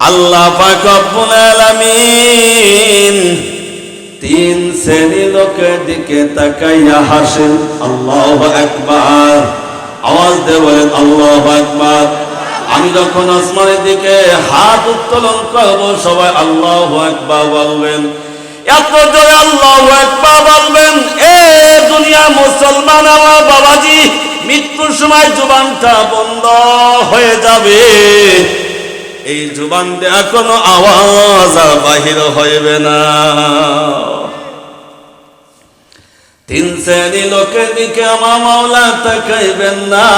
আল্লাহ তিন শ্রেণি লোকের দিকে তাকাইয়া হাসেন, আল্লাহু আকবার। আওয়াজ দিয়ে বলেন, আল্লাহু আকবার। আমি যখন আসমানের দিকে হাত উত্তোলন করব, সবাই আল্লাহু আকবার বলবেন। এত জোরে আল্লাহু আকবার বলবেন, এ দুনিয়া মুসলমান, আমার বাবাজি, মৃত্যুর সময় জুবানটা বন্ধ হয়ে যাবে। এই জুবান দেয়া কোনো আওয়াজ বাহির হইবে না। তিন শ্রেণি লোকের দিকে আমার মাওলা তাকাইবেন না।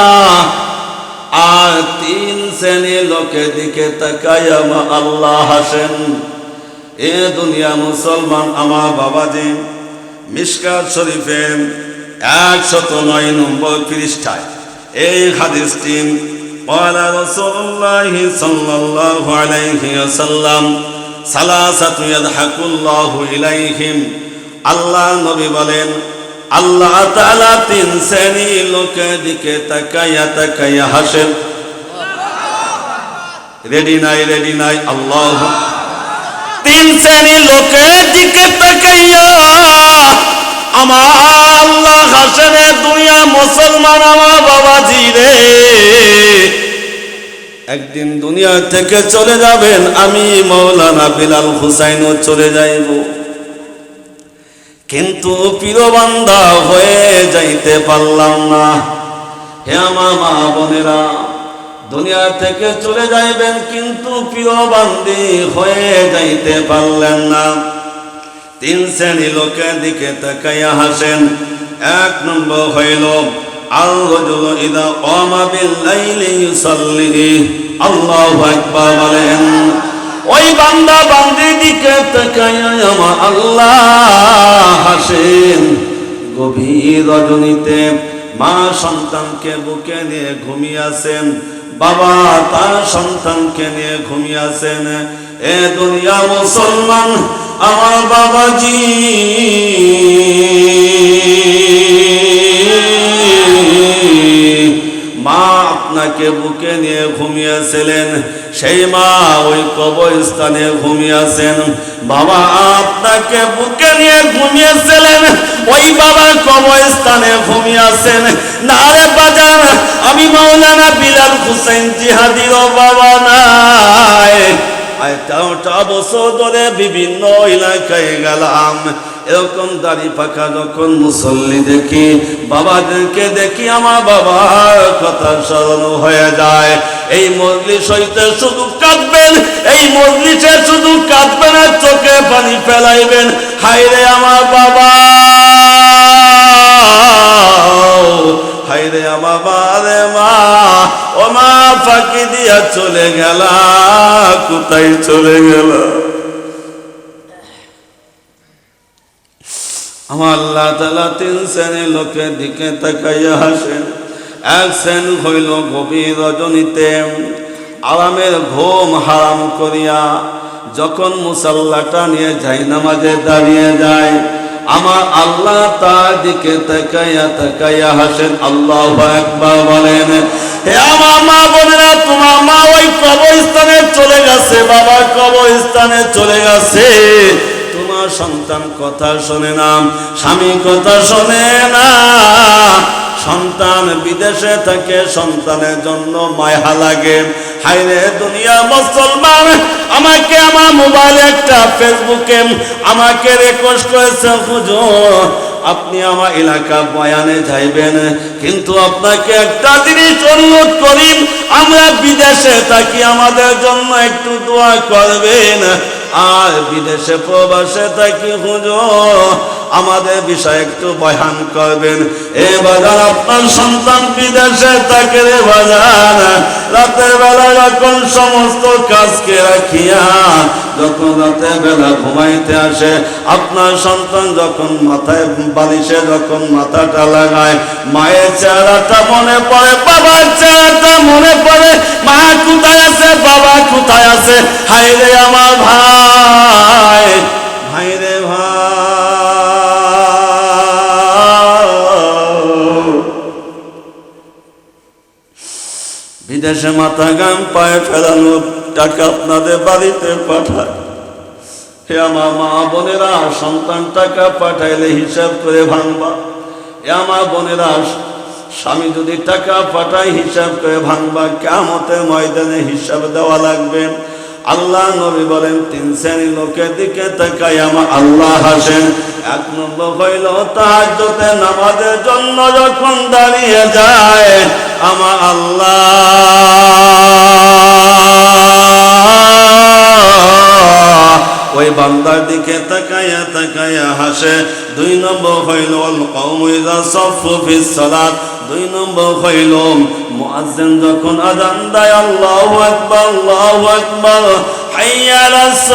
আর তিন শ্রেণি লোকের দিকে তাকাই আমার আল্লাহ হাসেন। এ দুনিয়া মুসলমান আমার বাবাজি মিসকাত শরীফে একশত নয় নম্বর পৃষ্ঠায় এই হাদিসটি قال رسول الله صلى الله عليه وسلم ثلاثة يضحك الله إليهم আল্লাহ নবী বলেন আল্লাহ তাআলা তিন শ্রেণী লোকের দিকে তাকাইয়া তাকাইয়া হাসেন রেডি নাই রেডি নাই আল্লাহ তিন শ্রেণী লোকের দিকে তাকাইয়া আমার আল্লাহ হাসেনে দুনিয়া মুসলমান আমার বাবাজি রে একদিন দুনিয়া থেকে চলে যাবেন, আমি মৌলানা বিলাল হুসাইনও চলে যাইব। কিন্তু পীরবান্ধা হয়ে যাইতে পারলাম না। হে আমার মা বোনেরা, দুনিয়া থেকে চলে যাইবেন, কিন্তু পীরবান্দি হয়ে যাইতে পারলেন না। তিন শ্রেণি লোকের দিকে তাকাইয়া হাসেন, এক নম্বর হইল ইদা ওয়ামা বিল লাইলি ইউসাল্লি আল্লাহু আকবার বলেন, ওই বান্দা বান্দির দিকে তাকাইয়া আমার আল্লাহ হাসেন। গভীর রজনীতে মা সন্তানকে বুকে নিয়ে ঘুমিয়েছেন বাবা তার সন্তানকে নিয়ে ঘুমিয়েছেন এ দুনিয়া মুসলমান, আমার বাবাজি। মা আপনাকে বুকে নিয়ে ঘুমিয়েছিলেন। সেই মা ওই কবরস্থানে ঘুমিয়েছেন। বাবা আপনাকে বুকে নিয়ে ঘুমিয়েছিলেন। ওই বাবা কবরস্থানে ঘুমিয়েছেন। না রে বাজান, আমি মাওলানা বিলাল হুসেন জিহাদির বাবা নাই। এতটা বছর ধরে বিভিন্ন এলাকায় গেলাম। এরকম দাড়ি পাকা যখন মুসল্লি দেখি, বাবাদেরকে দেখি আমার বাবার কথা স্মরণ হয়ে যায়। এই মজলিস হইতে শুধু কাঁদবেন, এই মজলিসে শুধু কাঁদবেন আর চোখে পানি ফেলাইবেন। হাইরে আমার বাবা হাইরে আমার বারে মা, ও মা ফাঁকি দিয়া চলে গেল, কোথায় চলে গেল? আমার আল্লাহ তালা তিন শ্রেণির লোকের দিকে তাকাইয়া হাসেন। এক শ্রেণি হইল গভীর রজনীতে। আরামের ঘুম হারাম করিয়া যখন মুসাল্লাটা নিয়ে যাই নামাজে দাঁড়িয়ে যায়, আমার আল্লাহ তার দিকে তাকাইয়া তাকাইয়া হাসেন। আল্লাহ একবার বলেন, হে আমার মা বোনেরা, তোমার মা ওই কবরস্থানে চলে গেছে, বাবা কবরস্থানে চলে গেছে। সন্তান কথা শোনে না, স্বামী কথা শোনে না। সন্তান বিদেশে থাকে, সন্তানের জন্য মায়া লাগে। হাইরে দুনিয়া মুসলমান, আমাকে আমার মোবাইলে একটা ফেসবুকে আমাকে রিকোয়েস্ট করেছে, হুজুর, আপনি আমার এলাকা বয়ানে যাইবেন, কিন্তু আপনাকে একটা জিনিস অনুরোধ করি, আমরা বিদেশে থাকি, আমাদের জন্য একটু দোয়া করবেন। আর বিদেশে প্রবাসে থাকি হুজুর, আমাদের বিষয়ে একটু বয়ান করবেন। এ বাজার আপনার সন্তান বিদেশে থাকে রে বাজার, রাতের বেলা যখন সমস্ত কাজকে রাখিয়া যখন রাতের বেলা ঘুমাইতে আসে, আপনার সন্তান যখন মাথায় বালিশে যখন মাথাটা লাগায়, মায়ের চেহারাটা মনে পড়ে, বাবার চেহারাটা মনে পড়ে, মা কোথায় কোথায় আছে হাই রে আমার ভাই ভাই রে ভাই। বিদেশে মাথা গাম পায়ে ফেলানো টাকা আপনাদের বাড়িতে পাঠায়। হে আমার মা বোনেরা, সন্তান টাকা পাঠাইলে হিসাব করে ভাঙবা। হে আমার বোনেরা স্বামী যদি টাকা পাঠায়, হিসাব করে ভাঙবা কেমতের ময়দানে হিসাব দেওয়া লাগবে। আল্লাহ নবী বলেন, তিন শ্রেণি লোকের দিকে তাকাই আমার আল্লাহ হাসেন। এক নম্বর হইল তাহাজ্জতে নামাজের জন্য যখন দাঁড়িয়ে যায়, আমার আল্লাহ ওই বান্দার দিকে তাকাইয়া তাকাইয়া হাসে। দুই নম্বর হইল কৌমিদা সফু সালাত। দুই নম্বর হইল মুয়াজ্জিন যখন আজান দেয়, আল্লাহু আকবার আল্লাহু আকবার। হাইয়া আলাস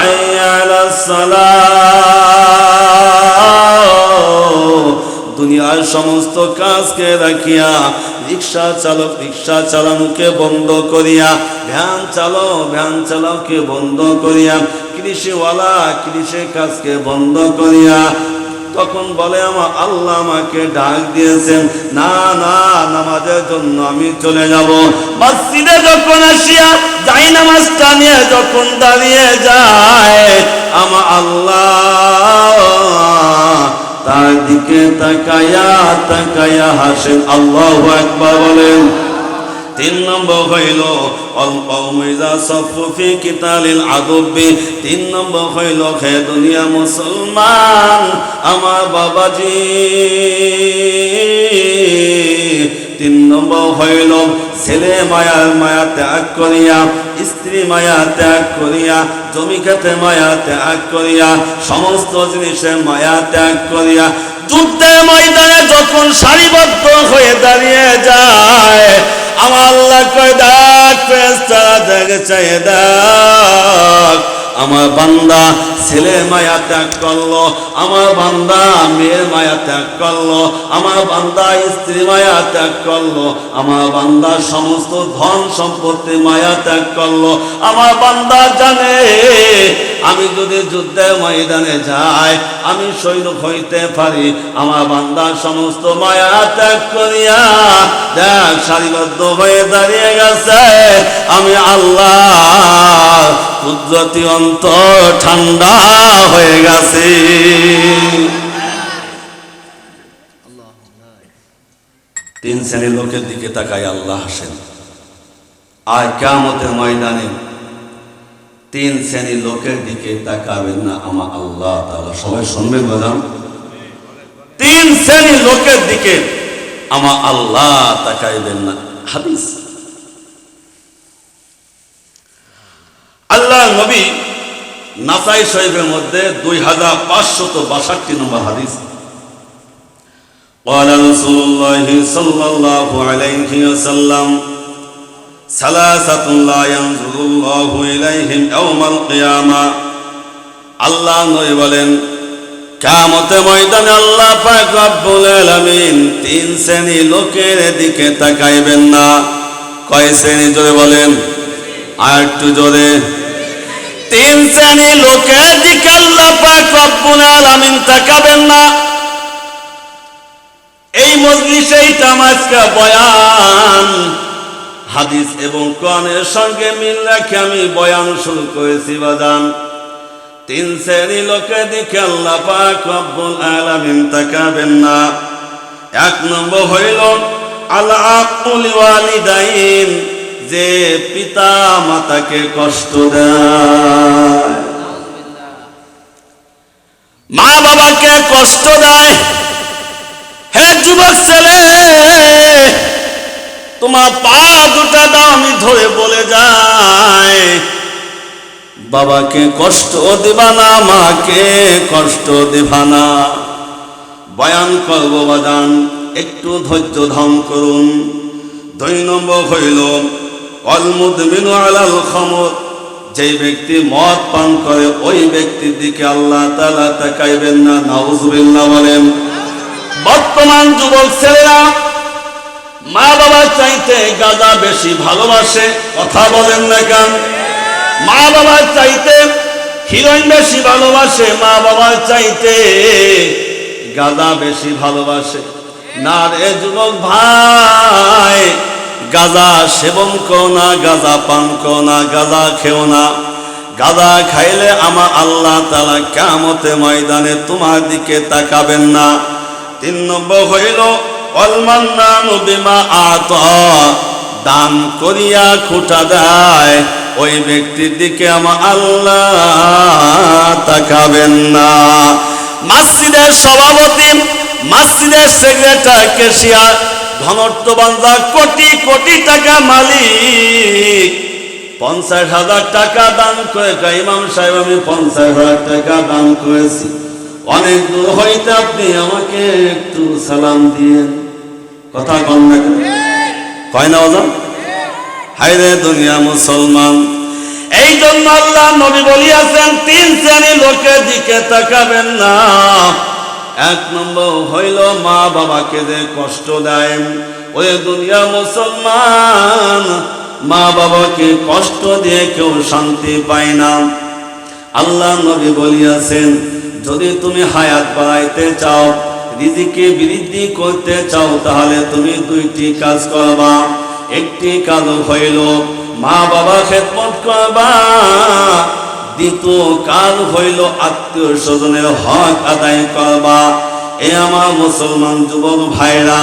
হাইয়া আলাস দুনিয়ার সমস্ত কাজকে রাখিয়া, রিক্সা চালক, রিক্সা চালানোকে বন্ধ করিয়া, ভ্যান চালক, ভ্যান চালককে বন্ধ করিয়া কৃষিওয়ালা কৃষি কাজকে বন্ধ করিয়া তখন বলে আমার আল্লাহ আমাকে ডাক দিয়েছেন, না না, নামাজের জন্য আমি চলে যাব। মসজিদে যখন আসিয়া যাই নামাজটা নিয়ে, যখন দাঁড়িয়ে যায়, আমার আল্লাহ তার দিকে তাকায়া তাকায়া হাসেন, আল্লাহ একবার বলেন। তিন নম্বর হইল তিন নম্বর হইল, হে দুনিয়া মুসলমান, আমার বাবাজি। তিন নম্বর হইল, ছেলে মায়ার মায়া ত্যাগ করিয়া, স্ত্রী মায়া ত্যাগ করিয়া, জমি খেতে মায়া ত্যাগ করিয়া, সমস্ত জিনিসে মায়া ত্যাগ করিয়া, যুদ্ধের ময়দানে যখন সারিবদ্ধ হয়ে দাঁড়িয়ে যায় আমার কয় দেখ আমার বান্দা ছেলে মায়া ত্যাগ করল, আমার বান্দা মেয়ের মায়া ত্যাগ করল, আমার বান্দা স্ত্রী মায়া ত্যাগ করল, আমার বান্দা সমস্ত ধন সম্পত্তি মায়া ত্যাগ করল, আমার বান্দা জানে আমি যদি যুদ্ধের ময়দানে যাই, আমি সৈনিক হইতে পারি। আমার বান্দা সমস্ত মায়া ত্যাগ করিয়া দেখ, সারিবদ্ধ হয়ে দাঁড়িয়ে গেছে। আমি আল্লাহ কুদরতি অন্তর ঠান্ডা হয়ে গেছে। তিন শ্রেণির লোকের দিকে তাকাই আল্লাহ হাসেন। আর কেমতের ময়দানে তিন শ্রেণীর লোকের দিকে তাকাবেন না আমার আল্লাহ তাআলা সবাই শুনবেন বোঝান তিন শ্রেণীর লোকের দিকে আমার আল্লাহ তাকাইবেন না হাদিস আল্লাহ নবী নাসাই শরীফের মধ্যে দুই হাজার পাঁচশত বাষট্টি নম্বর হাদিস قال رسول الله صلى الله عليه وسلم আল্লাহ নবী বলেন কামতে ময়দানে আল্লাহ পাক রব্বুল আলামিন তিন শ্রেণি লোকের দিকে তাকাইবেন না। কয় শ্রেণি জোরে বলেন? আর একটু জোরে। তিন শ্রেণি লোকের দিকে আল্লাহ পাক রব্বুল আলামিন তাকাবেন না। এই মজলিসেই তামাজকা বয়ান। হাদিস এবং কোরআনের সঙ্গে মিল রেখে আমি বয়ান শুরু করেছি, বাজান। তিন শ্রেণি লোকের দিকে আল্লাহ পাক রব্বুল আলামিন তাকাবেন না। এক নম্বর হইল আল্লাহ আকুল ওয়ালিদাইন, যে পিতা মাতাকে কষ্ট দেয়। মা বাবাকে কষ্ট দেয়। হে যুবক ছেলে তোমার পা দুটা দাও, আমি ধরে বলে যাই। বাবাকে কষ্ট দিবা না, মাকে কষ্ট দিবা না। বয়ান করব, বাজান, একটু ধৈর্য ধারণ করুন। দুই নম্বর হইল অলমুদমিনু আলাল খমর যেই ব্যক্তি মদ পান করে, ওই ব্যক্তির দিকে আল্লাহ তালা তাকাইবেন না, নাউজুবিল্লাহ বলেন। বর্তমান যুবক ছেলেরা মা বাবার চাইতে গাদা বেশি ভালোবাসে, কথা বলেন না কেন? মা বাবার চাইতে হিরোইন বেশি ভালোবাসে, মা বাবার চাইতে গাদা বেশি ভালোবাসে। না রে যুবক ভাই গাজা সেবন করো না গাজা পান করো না গাজা খেও না। গাদা খাইলে আমার আল্লাহ তালা কামতে ময়দানে তোমার দিকে তাকাবেন না। তিন নম্বর হইল অলমান্নান বিমা আত। দান করিয়া খুঁটা দেয়, ওই ব্যক্তির দিকে আমার আল্লাহ তাকাবেন না। মসজিদের সভাপতি, মসজিদের সেক্রেটারি কেশিয়ার ধনর্থ বান্ধা কোটি কোটি টাকা মালিক। পঞ্চাশ হাজার টাকা দান করে ইমাম সাহেব, আমি পঞ্চাশ হাজার টাকা দান করেছি। অনেক দূর হইতে আপনি আমাকে একটু সালাম দিয়েন। কথা কন না? কয় না ওজন হাইরে দুনিয়া মুসলমান। এই জন্য আল্লাহ নবী বলিয়াছেন, তিন শ্রেণি লোকের দিকে তাকাবেন না। এক নম্বর হইল মা বাবাকে যে কষ্ট দেয়। ওই দুনিয়া মুসলমান মা বাবাকে কষ্ট দিয়ে কেউ শান্তি পায় না। আল্লাহ নবী বলিয়াছেন, যদি তুমি হায়াত বাড়াইতে চাও রিজিকে বৃদ্ধি করতে চাও, তাহলে তুমি দুইটি কাজ করবা। একটি কাজ হইল মা বাবা খেদমত করবা। দ্বিতীয় কাজ হইল আত্মীয় স্বজনের হক আদায় করবা। এ আমার মুসলমান যুবক ভাইরা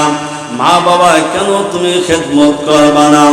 মা বাবা কেন তুমি খেদমত করবা না?